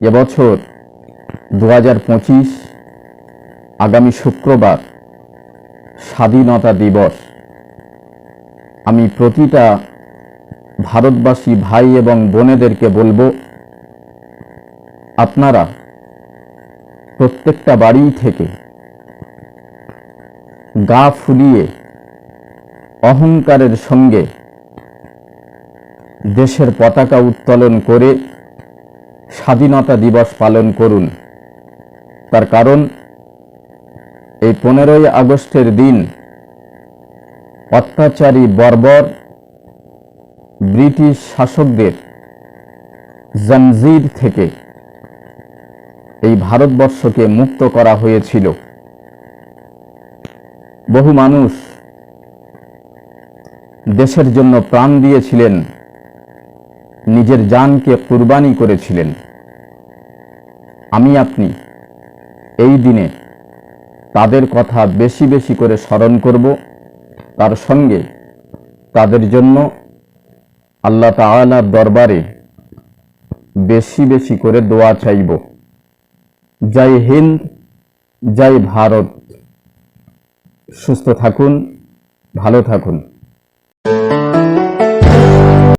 এবছর দু হাজার পঁচিশ আগামী শুক্রবার স্বাধীনতা দিবস। আমি প্রতিটা ভারতবাসী ভাই এবং বোনেদেরকে বলব, আপনারা প্রত্যেকটা বাড়ি থেকে গা ফুলিয়ে অহংকারের সঙ্গে দেশের পতাকা উত্তোলন করে স্বাধীনতা দিবস পালন করুন। তার কারণ, এই পনেরোই আগস্টের দিন অত্যাচারী বর্বর ব্রিটিশ শাসকদের জঞ্জির থেকে এই ভারতবর্ষকে মুক্ত করা হয়েছিল। বহু মানুষ দেশের জন্য প্রাণ দিয়েছিলেন, নিজের জানকে কুরবানি করেছিলেন। আমি আপনি এই দিনে তাদের কথা বেশি বেশি করে স্মরণ করব। তার সঙ্গে তাদের জন্য আল্লাহ তাআলার দরবারে বেশি বেশি করে দোয়া চাইব। জয় হিন্দ, জয় ভারত। সুস্থ থাকুন, ভালো থাকুন।